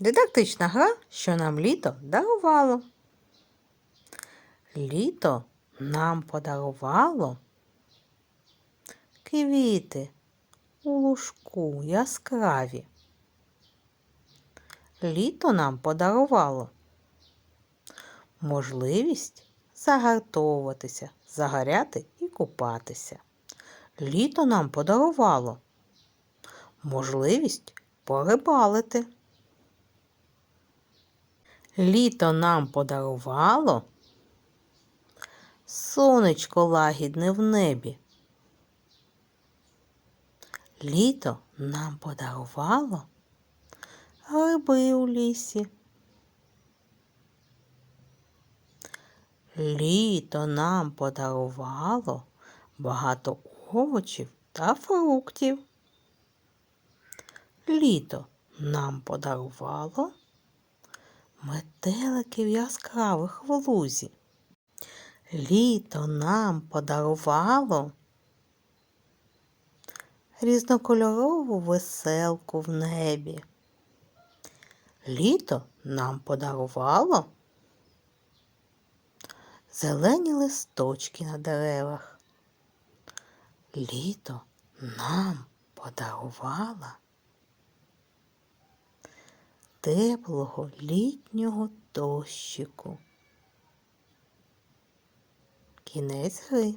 Дидактична гра, що нам літо дарувало. Літо нам подарувало квіти у лужку яскраві. Літо нам подарувало можливість загартовуватися, загоряти і купатися. Літо нам подарувало можливість порибалити. Літо нам подарувало сонечко лагідне в небі. Літо нам подарувало гриби у лісі. Літо нам подарувало багато овочів та фруктів. Літо нам подарувало метеликів яскравих в лузі. Літо нам подарувало різнокольорову веселку в небі. Літо нам подарувало зелені листочки на деревах. Літо нам подарувало теплого літнього дощику. Кінець гри.